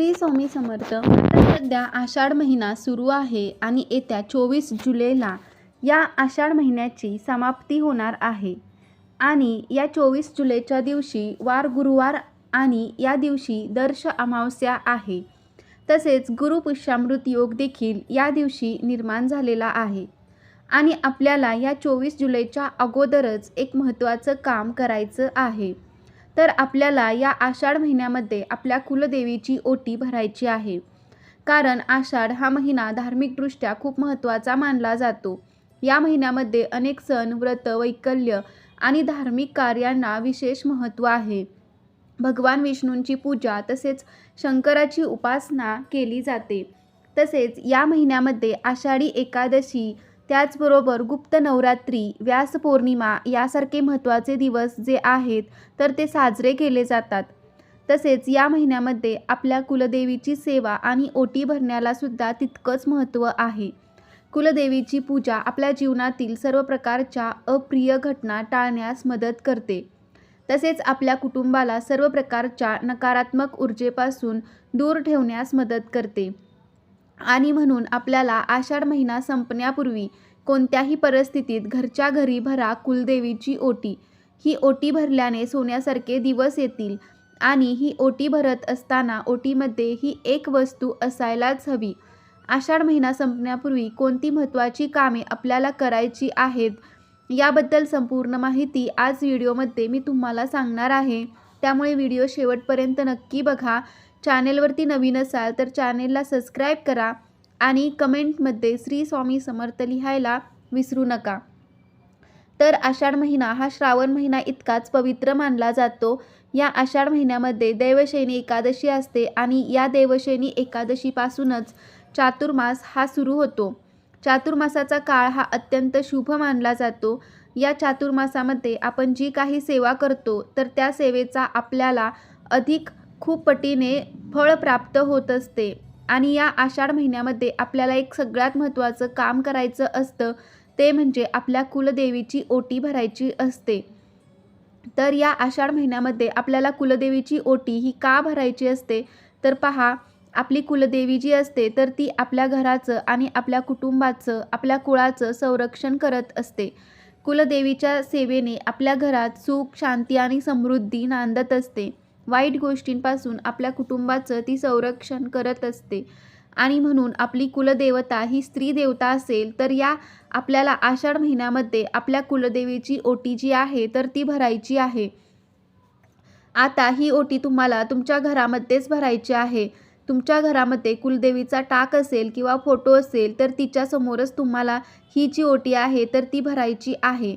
श्री स्वामी समर्थ. सध्या आषाढ महिना सुरू आहे आणि येत्या चोवीस जुलैला या आषाढ महिन्याची समाप्ती होणार आहे. आणि या चोवीस जुलैच्या दिवशी वार गुरुवार आणि या दिवशी दर्श अमावस्या आहे. तसेच गुरुपुष्यामृत योग देखील या दिवशी निर्माण झालेला आहे. आणि आपल्याला या चोवीस जुलैच्या अगोदरच एक महत्त्वाचं काम करायचं आहे. तर आपल्याला या आषाढ महिन्यामध्ये आपल्या कुलदेवीची ओटी भरायची आहे. कारण आषाढ हा महिना धार्मिकदृष्ट्या खूप महत्त्वाचा मानला जातो. या महिन्यामध्ये अनेक सण व्रत वैकल्य आणि धार्मिक कार्यांना विशेष महत्त्व आहे. भगवान विष्णूंची पूजा तसेच शंकराची उपासना केली जाते. तसेच या महिन्यामध्ये आषाढी एकादशी त्याचबरोबर गुप्त नवरात्री व्यास पौर्णिमा यासारखे महत्त्वाचे दिवस जे आहेत तर ते साजरे केले जातात. तसेच या महिन्यामध्ये आपल्या कुलदेवीची सेवा आणि ओटी भरण्याला सुद्धा तितकंच महत्त्व आहे. कुलदेवीची पूजा आपल्या जीवनातील सर्व प्रकारच्या अप्रिय घटना टाळण्यास मदत करते. तसेच आपल्या कुटुंबाला सर्व प्रकारच्या नकारात्मक ऊर्जेपासून दूर ठेवण्यास मदत करते. आणि म्हणून आपल्याला आषाढ महिना संपण्यापूर्वी कोणत्याही परिस्थितीत घरच्या घरी भरा कुलदेवीची ओटी. ही ओटी भरल्याने सोन्यासारखे दिवस येतील आणि ही ओटी भरत असताना ओटीमध्ये ही एक वस्तू असायलाच हवी. आषाढ महिना संपण्यापूर्वी कोणती महत्त्वाची कामे आपल्याला करायची आहेत याबद्दल संपूर्ण माहिती आज व्हिडिओमध्ये मी तुम्हाला सांगणार आहे. त्यामुळे व्हिडिओ शेवटपर्यंत नक्की बघा. चॅनेलवरती नवीन असाल तर चॅनेलला सबस्क्राईब करा आणि कमेंटमध्ये श्री स्वामी समर्थ लिहायला विसरू नका. तर आषाढ महिना हा श्रावण महिना इतकाच पवित्र मानला जातो. या आषाढ महिन्यामध्ये देवशैनी एकादशी असते आणि या देवशैनी एकादशीपासूनच चातुर्मास हा सुरू होतो. चातुर्मासाचा काळ हा अत्यंत शुभ मानला जातो. या चातुर्मासामध्ये आपण जी काही सेवा करतो तर त्या सेवेचा आपल्याला अधिक खूप पटीने फळ प्राप्त होत असते. आणि या आषाढ महिन्यामध्ये आपल्याला एक सगळ्यात महत्त्वाचं काम करायचं असतं ते म्हणजे आपल्या कुलदेवीची ओटी भरायची असते. तर या आषाढ महिन्यामध्ये आपल्याला कुलदेवीची ओटी ही का भरायची असते? तर पहा आपली कुलदेवी जी असते तर ती आपल्या घराचं आणि आपल्या कुटुंबाचं आपल्या कुळाचं संरक्षण करत असते. कुलदेवीच्या सेवेने आपल्या घरात सुख शांती आणि समृद्धी नांदत असते. वाईट गोष्टींपासून आपल्या कुटुंबाचं ती संरक्षण करत असते. आणि म्हणून आपली कुलदेवता ही स्त्री देवता असेल तर या आपल्याला आषाढ महिन्यामध्ये आपल्या कुलदेवीची ओटी जी आहे तर ती भरायची आहे. आता ही ओटी तुम्हाला तुमच्या घरामध्येच भरायची आहे. तुमच्या घरामध्ये कुलदेवीचा टाक असेल किंवा फोटो असेल तर तिच्यासमोरच तुम्हाला ही जी ओटी आहे तर ती भरायची आहे.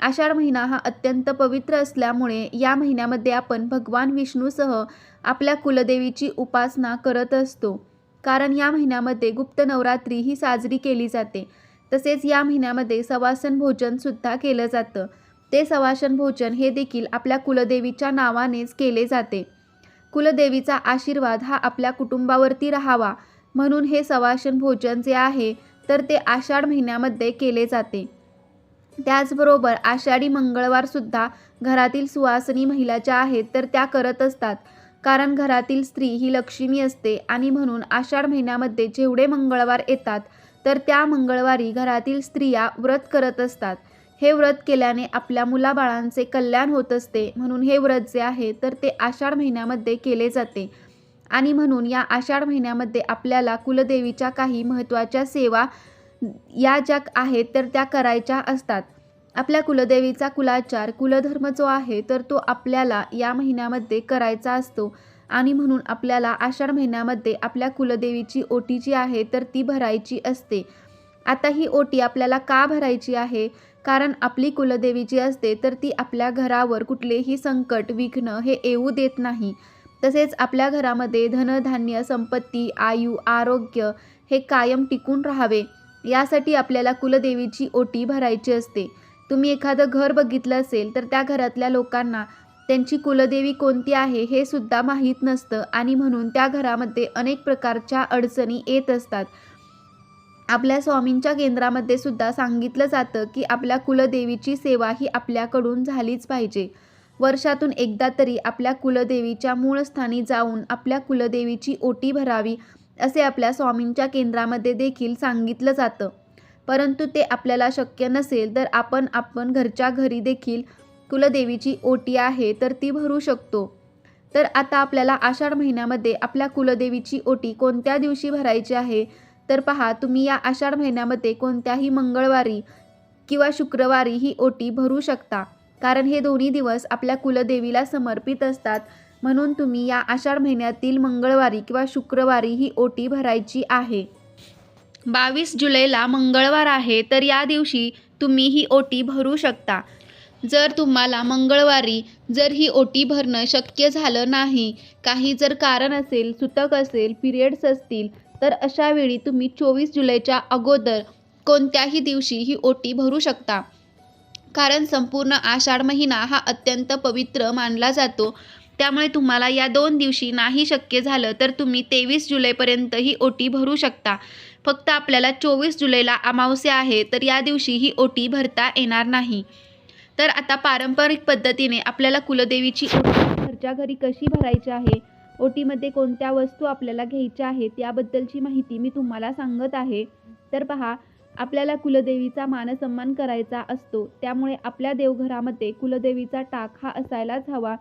आषाढ महिना हा अत्यंत पवित्र असल्यामुळे या महिन्यामध्ये आपण भगवान विष्णूसह आपल्या कुलदेवीची उपासना करत असतो. कारण या महिन्यामध्ये गुप्त नवरात्री ही साजरी केली जाते. तसेच या महिन्यामध्ये सवासन भोजनसुद्धा केलं जातं. ते सवासन भोजन हे देखील आपल्या कुलदेवीच्या नावानेच केले जाते. कुलदेवीचा आशीर्वाद हा आपल्या कुटुंबावरती राहावा. म्हणून हे सवासन भोजन जे आहे तर ते आषाढ महिन्यामध्ये केले जाते. त्याचबरोबर आषाढी मंगळवारसुद्धा घरातील सुवासनी महिला ज्या आहेत तर त्या करत असतात. कारण घरातील स्त्री ही लक्ष्मी असते आणि म्हणून आषाढ महिन्यामध्ये जेवढे मंगळवार येतात तर त्या मंगळवारी घरातील स्त्रिया व्रत करत असतात. हे व्रत केल्याने आपल्या मुलाबाळांचे कल्याण होत असते. म्हणून हे व्रत जे आहे तर ते आषाढ महिन्यामध्ये केले जाते. आणि म्हणून या आषाढ महिन्यामध्ये आपल्याला कुलदेवीच्या काही महत्त्वाच्या सेवा या ज्या आहेत तर त्या करायच्या असतात. आपल्या कुलदेवीचा कुलाचार कुलधर्म जो आहे तर तो आपल्याला या महिन्यामध्ये करायचा असतो. आणि म्हणून आपल्याला आषाढ महिन्यामध्ये आपल्या कुलदेवीची ओटी जी आहे तर ती भरायची असते. आता ही ओटी आपल्याला का भरायची आहे? कारण आपली कुलदेवी जी असते तर ती आपल्या घरावर कुठलेही संकट विघ्न हे येऊ देत नाही. तसेच आपल्या घरामध्ये धनधान्य संपत्ती आयु आरोग्य हे कायम टिकून राहावे. यासाठी आपल्याला कुलदेवीची ओटी भरायची असते. तुम्ही एखादं घर बघितलं असेल तर त्या घरातल्या लोकांना त्यांची कुलदेवी कोणती आहे हे सुद्धा माहीत नसतं आणि म्हणून त्या घरामध्ये अनेक प्रकारच्या अडचणी येत असतात. आपल्या स्वामींच्या केंद्रामध्ये सुद्धा सांगितलं जातं की आपल्या कुलदेवीची सेवा ही आपल्याकडून झालीच पाहिजे. वर्षातून एकदा तरी आपल्या कुलदेवीच्या मूळ स्थानी जाऊन आपल्या कुलदेवीची ओटी भरावी असे आपल्या स्वामींच्या केंद्रामध्ये देखील सांगितलं जातं. परंतु ते आपल्याला शक्य नसेल तर आपण आपण घरच्या घरी देखील कुलदेवीची ओटी आहे तर ती भरू शकतो. तर आता आपल्याला आषाढ महिन्यामध्ये आपल्या कुलदेवीची ओटी कोणत्या दिवशी भरायची आहे? तर पहा तुम्ही या आषाढ महिन्यामध्ये कोणत्याही मंगळवारी किंवा शुक्रवारी ही ओटी भरू शकता. कारण हे दोन्ही दिवस आपल्या कुलदेवीला समर्पित असतात. म्हणून तुम्ही या आषाढ महिन्यातील मंगळवारी किंवा शुक्रवारी ही ओटी भरायची आहे. बावीस जुलैला मंगळवार आहे तर या दिवशी तुम्ही ही ओटी भरू शकता. जर तुम्हाला मंगळवारी जर ही ओटी भरणं शक्य झालं नाही काही जर कारण असेल सुतक असेल पिरियड्स असतील तर अशा वेळी तुम्ही चोवीस जुलैच्या अगोदर कोणत्याही दिवशी ही ओटी भरू शकता. कारण संपूर्ण आषाढ महिना हा अत्यंत पवित्र मानला जातो. त्यामुळे तुम्हाला या दोन दिवशी नाही शक्य झालं तर तुम्ही तेवीस जुलैपर्यंत ही ओटी भरू शकता. फक्त आपल्याला चोवीस जुलैला अमावस्या आहे तर या दिवशी ही ओटी भरता येणार नाही. तर आता पारंपरिक पद्धतीने आपल्याला कुलदेवीची ओटी घरच्या घरी कशी भरायची आहे? ओटीमध्ये कोणत्या वस्तू आपल्याला घ्यायच्या आहेत? याबद्दलची माहिती मी तुम्हाला सांगत आहे. तर पहा आपल्याला कुलदेवीचा मानसन्मान करायचा असतो. त्यामुळे आपल्या देवघरामध्ये कुलदेवीचा टाक हा असायलाच हवा.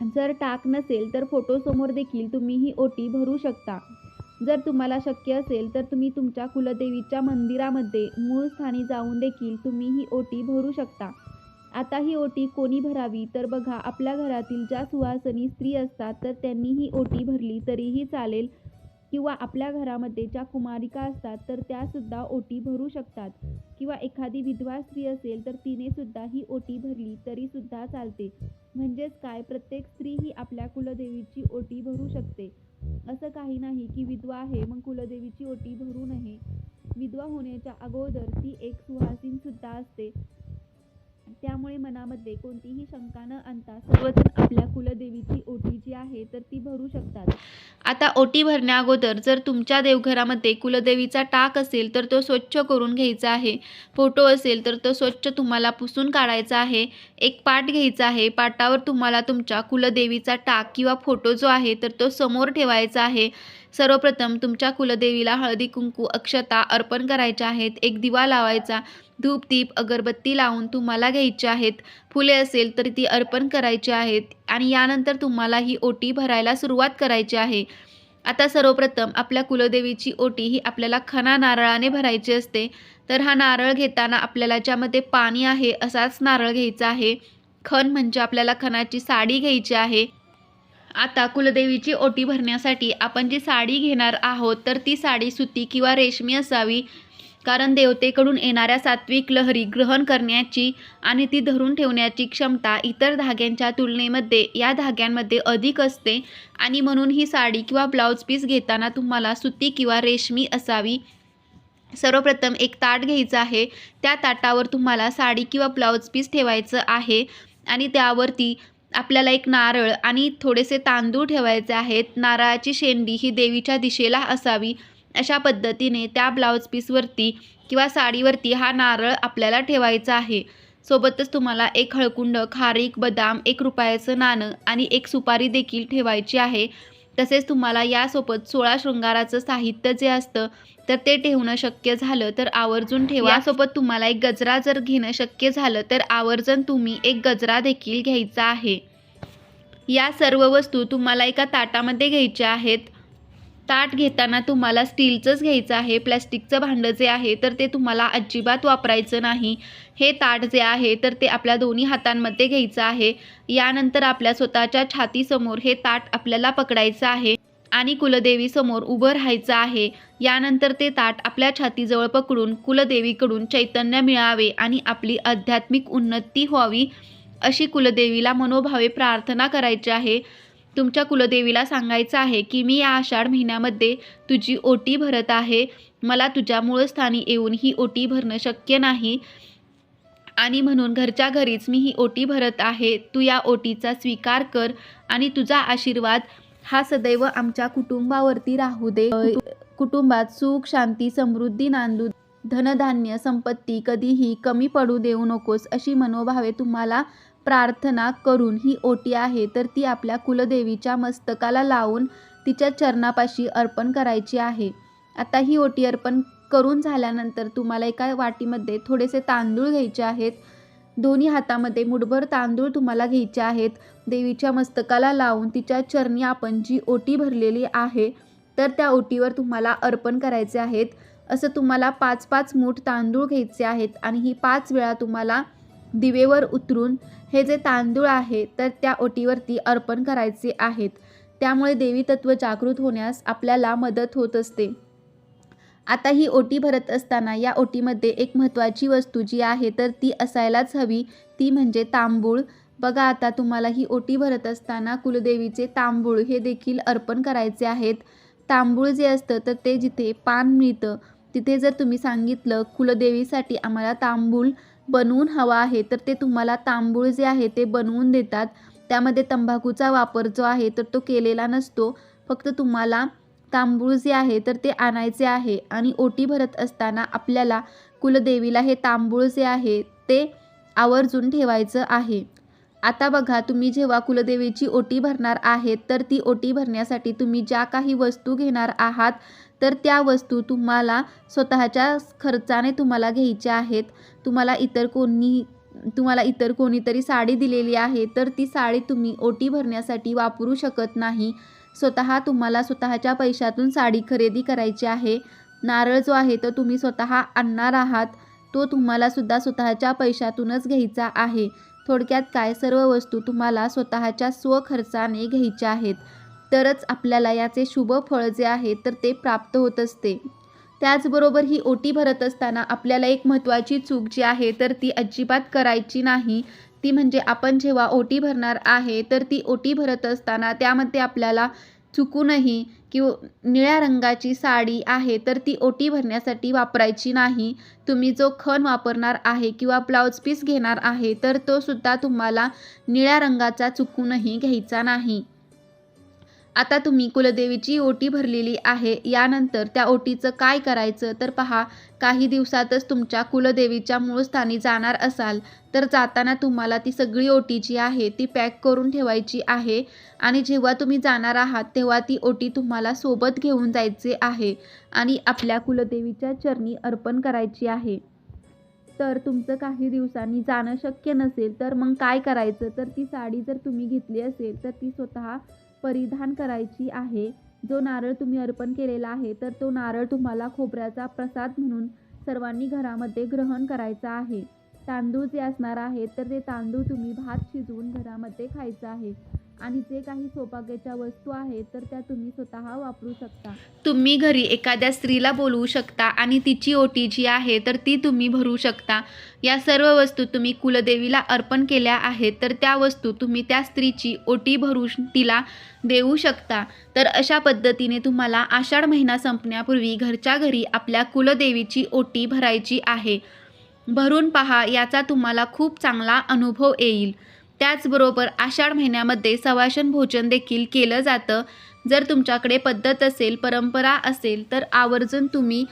जर टाक नसेल तर फोटोसमोर देखील तुम्ही ही ओटी भरू शकता. जर तुम्हाला शक्य असेल तर तुम्ही तुमच्या कुलदेवीच्या मंदिरामध्ये मूळ स्थानी जाऊन देखील तुम्ही ही ओटी भरू शकता. आता ही ओटी कोणी भरावी तर बघा आपल्या घरातील ज्या सुवासनी स्त्री असतात तर त्यांनी ही ओटी भरली तरीही चालेल. किंवा आपल्या घरामध्ये ज्या कुमारिका असतात तर त्यासुद्धा ओटी भरू शकतात. किंवा एखादी विधवा स्त्री असेल तर तिनेसुद्धा ही ओटी भरली तरीसुद्धा चालते. म्हणजेच काय? प्रत्येक स्त्री ही आपल्या कुलदेवीची ओटी भरू शकते. असं काही नाही की विधवा आहे मग कुलदेवीची ओटी भरू नये. विधवा होण्याच्या अगोदर ती एक सुहासीन सुद्धा असते. त्यामुळे मनामध्ये कोणतीही शंका न आणता सर्वजण आपल्या कुलदेवीची ओटी जी आहे तर ती भरू शकतात. आता ओटी भरण्या अगोदर जर तुमच्या देवघरामध्ये कुलदेवीचा टाक असेल तर तो स्वच्छ करून घ्यायचा आहे. फोटो असेल तर तो स्वच्छ तुम्हाला पुसून काढायचा आहे. एक पाट घ्यायचा आहे. पाटावर तुम्हाला तुमच्या कुलदेवीचा टाक किंवा फोटो जो आहे तर तो समोर ठेवायचा आहे. सर्वप्रथम तुमच्या कुलदेवीला हळदी कुंकू अक्षता अर्पण करायच्या आहेत. एक दिवा लावायचा. धूप दीप अगरबत्ती लावून तुम्हाला घ्यायची आहेत. फुले असेल तर ती अर्पण करायची आहेत. आणि यानंतर तुम्हाला ही ओटी भरायला सुरुवात करायची आहे. आता सर्वप्रथम आपल्या कुलदेवीची ओटी ही आपल्याला खना नारळाने भरायची असते. तर हा नारळ घेताना आपल्याला ज्यामध्ये पाणी आहे असाच नारळ घ्यायचा आहे. खण म्हणजे आपल्याला खणाची साडी घ्यायची आहे. आता कुलदेवीची ओटी भरण्यासाठी आपण जी साडी घेणार आहोत तर ती साडी सुती किंवा रेशमी असावी. कारण देवतेकडून येणाऱ्या सात्विक लहरी ग्रहण करण्याची आणि ती धरून ठेवण्याची क्षमता इतर धाग्यांच्या तुलनेमध्ये या धाग्यांमध्ये अधिक असते. आणि म्हणून ही साडी किंवा ब्लाऊज पीस घेताना तुम्हाला सुती किंवा रेशमी असावी. सर्वप्रथम एक ताट घ्यायचं आहे. त्या ताटावर तुम्हाला साडी किंवा ब्लाऊज पीस ठेवायचं आहे. आणि त्यावरती आपल्याला एक नारळ आणि थोडेसे तांदूळ ठेवायचे आहेत. नारळाची शेंडी ही देवीच्या दिशेला असावी. अशा पद्धतीने त्या ब्लाऊज पीसवरती किंवा साडीवरती हा नारळ आपल्याला ठेवायचा आहे. सोबतच तुम्हाला एक हळकुंड खारीक बदाम एक रुपयाचं नाणं आणि एक सुपारी देखील ठेवायची आहे. तसेच तुम्हाला यासोबत सोळा शृंगाराचं साहित्य जे असतं तर ते ठेवणं शक्य झालं तर आवर्जून ठेवा. यासोबत तुम्हाला एक गजरा जर घेणं शक्य झालं तर आवर्जून तुम्ही एक गजरा देखील घ्यायचा आहे. या सर्व वस्तू तुम्हाला एका ताटामध्ये घ्यायच्या आहेत. ताट घेताना तुम्हाला स्टीलचंच घ्यायचं आहे प्लॅस्टिकचं भांडं जे आहे तर ते तुम्हाला अजिबात वापरायचं नाही. हे ताट जे आहे तर ते आपल्या दोन्ही हातांमध्ये घ्यायचं आहे. यानंतर आपल्या स्वतःच्या छातीसमोर हे ताट आपल्याला पकडायचं आहे आणि कुलदेवीसमोर उभं राहायचं आहे. यानंतर ते ताट आपल्या छातीजवळ पकडून कुलदेवीकडून चैतन्य मिळावे आणि आपली आध्यात्मिक उन्नती व्हावी अशी कुलदेवीला मनोभावे प्रार्थना करायची आहे. तुमच्या कुलदेवीला सांगायचं आहे की मी या आषाढ महिन्यामध्ये तुझी ओटी भरत आहे. मला तुझ्या मूळस्थानी येऊन ही ओटी भरणं शक्य नाही. आणि म्हणून घरच्या घरीच मी ही ओटी भरत आहे. तू या ओटीचा स्वीकार कर आणि तुझा आशीर्वाद. हा सदैव आमच्या कुटुंबावरती राहू दे. कुटुंबात सुख शांती समृद्धी नांदू धनधान्य संपत्ती कधीही कमी पडू देऊ नकोस अशी मनोभावे तुम्हाला प्रार्थना करून ही ओटी आहे तर ती आपल्या कुलदेवीच्या मस्तकाला लावून तिच्या चरणापाशी अर्पण करायची आहे. आता ही ओटी अर्पण करून झाल्यानंतर तुम्हाला एका वाटीमध्ये थोडेसे तांदूळ घ्यायचे आहेत. दोन्ही हातामध्ये मुठभर तांदूळ तुम्हाला घ्यायचे आहेत. देवीच्या मस्तकाला लावून तिच्या चरणी आपण जी ओटी भरलेली आहे तर त्या ओटीवर तुम्हाला अर्पण करायचे आहेत. असं तुम्हाला पाच पाच मूठ तांदूळ घ्यायचे आहेत आणि ही पाच वेळा तुम्हाला दिवेवर उतरून हे जे तांदूळ आहे तर त्या ओटीवरती अर्पण करायचे आहेत. त्यामुळे देवी तत्व जागृत होण्यास आपल्याला मदत होत असते. आता ही ओटी भरत असताना या ओटीमध्ये एक महत्त्वाची वस्तू जी आहे तर ती असायलाच हवी. ती म्हणजे तांबूळ. बघा आता तुम्हाला ही ओटी भरत असताना कुलदेवीचे तांबूळ हे देखील अर्पण करायचे आहेत. तांबूळ जे असतं तर ते जिथे पान मिळतं तिथे जर तुम्ही सांगितलं कुलदेवीसाठी आम्हाला तांबूळ बनवून हवा आहे तर ते तुम्हाला तांबूळ जे आहे ते बनवून देतात. त्यामध्ये तंबाखूचा वापर जो आहे तर तो केलेला नसतो. फक्त तुम्हाला तांबूळ जे आहे तर ते आणायचे आहे आणि ओटी भरत असताना आपल्याला कुलदेवीला हे तांबूळ जे आहे ते आवर्जून ठेवायचं आहे. आता बघा तुम्ही जेव्हा कुलदेवीची ओटी भरणार आहेत तर ती ओटी भरण्यासाठी तुम्ही ज्या काही वस्तू घेणार आहात तर त्या वस्तू तुम्हाला स्वतःच्या खर्चाने तुम्हाला घ्यायच्या आहेत. तुम्हाला इतर कोणी तुम्हाला इतर कोणीतरी साडी दिलेली आहे तर ती साडी तुम्ही ओटी भरण्यासाठी वापरू शकत नाही. स्वतः तुम्हाला स्वतःच्या पैशातून साडी खरेदी करायची आहे. नारळ जो आहे तो तुम्ही स्वतः आणणार आहात. तो तुम्हाला सुद्धा स्वतःच्या पैशातूनच घ्यायचा आहे. थोडक्यात काय सर्व वस्तू तुम्हाला स्वतःच्या स्वखर्चाने घ्यायच्या आहेत? तरच आपल्याला याचे शुभ फळ जे आहे तर ते प्राप्त होत असते. त्याचबरोबर ही ओटी भरत असताना आपल्याला एक महत्त्वाची चूक जी आहे तर ती अजिबात करायची नाही. ती म्हणजे आपण जेव्हा ओटी भरणार आहे तर ती ओटी भरत असताना त्यामध्ये आपल्याला चुकूनही किंवा निळ्या रंगाची साडी आहे तर ती ओटी भरण्यासाठी वापरायची नाही. तुम्ही जो खण वापरणार आहे किंवा ब्लाऊज पीस घेणार आहे तर तो सुद्धा तुम्हाला निळ्या रंगाचा चुकूनही घ्यायचा नाही. आता तुम्ही कुलदेवीची ओटी भरलेली आहे. यानंतर त्या ओटीचं काय करायचं? तर पहा काही दिवसातच तुमच्या कुलदेवीच्या मूळ स्थानी जाणार असाल. तर जाताना तुम्हाला ती सगळी ओटी जी आहे ती पॅक करून ठेवायची आहे. आणि जेव्हा तुम्ही जाणार आहात तेव्हा ती ओटी तुम्हाला सोबत घेऊन जायचे आहे आणि आपल्या कुलदेवीच्या चरणी अर्पण करायची आहे. तर तुमचं काही दिवसांनी जाणं शक्य नसेल तर मग काय करायचं? तर ती साडी जर तुम्ही घेतली असेल तर ती स्वतः परिधान करायची आहे. जो नारळ तुम्ही अर्पण केलेला आहे तर तो नारळ तुम्हाला खोबऱ्याचा प्रसाद म्हणून सर्वांनी घरामध्ये ग्रहण करायचा आहे. तांदूळ जे असणार आहे तर ते तांदूळ तुम्ही भात शिजवून घरामध्ये खायचं आहे. आणि जे काही सौभाग्याच्या वस्तू आहेत तर त्या तुम्ही स्वतः वापरू शकता. तुम्ही घरी एखाद्या स्त्रीला बोलवू शकता आणि तिची ओटी जी आहे तर ती तुम्ही भरू शकता. या सर्व वस्तू तुम्ही कुलदेवीला अर्पण केल्या आहेत तर त्या वस्तू तुम्ही त्या स्त्रीची ओटी भरू तिला देऊ शकता. तर अशा पद्धतीने तुम्हाला आषाढ महिना संपण्यापूर्वी घरच्या घरी आपल्या कुलदेवीची ओटी भरायची आहे. भरून पहा याचा तुम्हाला खूप चांगला अनुभव येईल. त्याचबरोबर आषाढ महिन्यामध्ये सवाशन भोजन देखील केलं जातं. जर तुमच्याकडे पद्धत असेल परंपरा असेल तर आवर्जून तुम्ही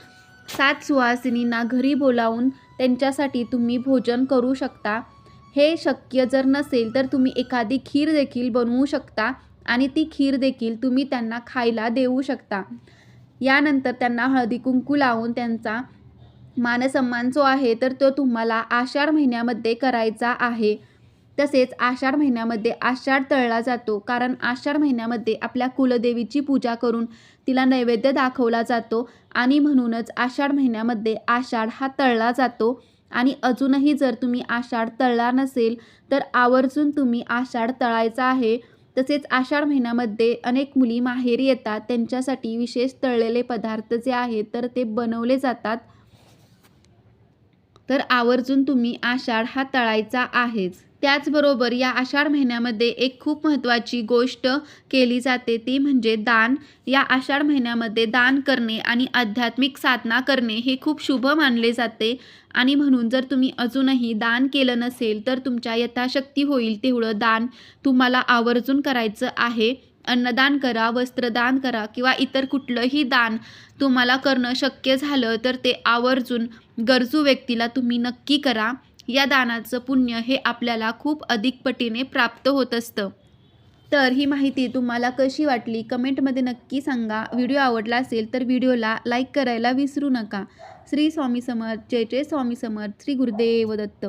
सात सुहासिनींना घरी बोलावून त्यांच्यासाठी तुम्ही भोजन करू शकता. हे शक्य जर नसेल तर तुम्ही एखादी खीर देखील बनवू शकता आणि ती खीर देखील तुम्ही त्यांना खायला देऊ शकता. यानंतर त्यांना हळदी कुंकू लावून त्यांचा मानसन्मान जो आहे तर तो तुम्हाला आषाढ महिन्यामध्ये करायचा आहे. तसेच आषाढ महिन्यामध्ये आषाढ तळला जातो. कारण आषाढ महिन्यामध्ये आपल्या कुलदेवीची पूजा करून तिला नैवेद्य दाखवला जातो आणि म्हणूनच आषाढ महिन्यामध्ये आषाढ हा तळला जातो. आणि अजूनही जर तुम्ही आषाढ तळला नसेल तर आवर्जून तुम्ही आषाढ तळायचा आहे. तसेच आषाढ महिन्यामध्ये अनेक मुली माहेरी येतात. त्यांच्यासाठी विशेष तळलेले पदार्थ जे आहेत तर ते बनवले जातात. तर आवर्जून तुम्ही आषाढ हा तळायचा आहेच. त्याचबरोबर या आषाढ महिन्यामध्ये एक खूप महत्त्वाची गोष्ट केली जाते ती म्हणजे दान. या आषाढ महिन्यामध्ये दान करणे आणि आध्यात्मिक साधना करणे हे खूप शुभ मानले जाते. आणि म्हणून जर तुम्ही अजूनही दान केलं नसेल तर तुमच्या यथाशक्ती होईल तेवढं दान तुम्हाला आवर्जून करायचं आहे. अन्नदान करा वस्त्रदान करा किंवा इतर कुठलंही दान तुम्हाला करणं शक्य झालं तर ते आवर्जून गरजू व्यक्तीला तुम्ही नक्की करा. या दानाचं पुण्य हे आपल्याला खूप अधिक पटीने प्राप्त होत असतं. तर ही माहिती तुम्हाला कशी वाटली? कमेंटमध्ये नक्की सांगा. व्हिडिओ आवडला असेल तर व्हिडिओला लाईक करायला विसरू नका. श्री स्वामी समर्थ जय जय स्वामी समर्थ श्री गुरुदेव दत्त.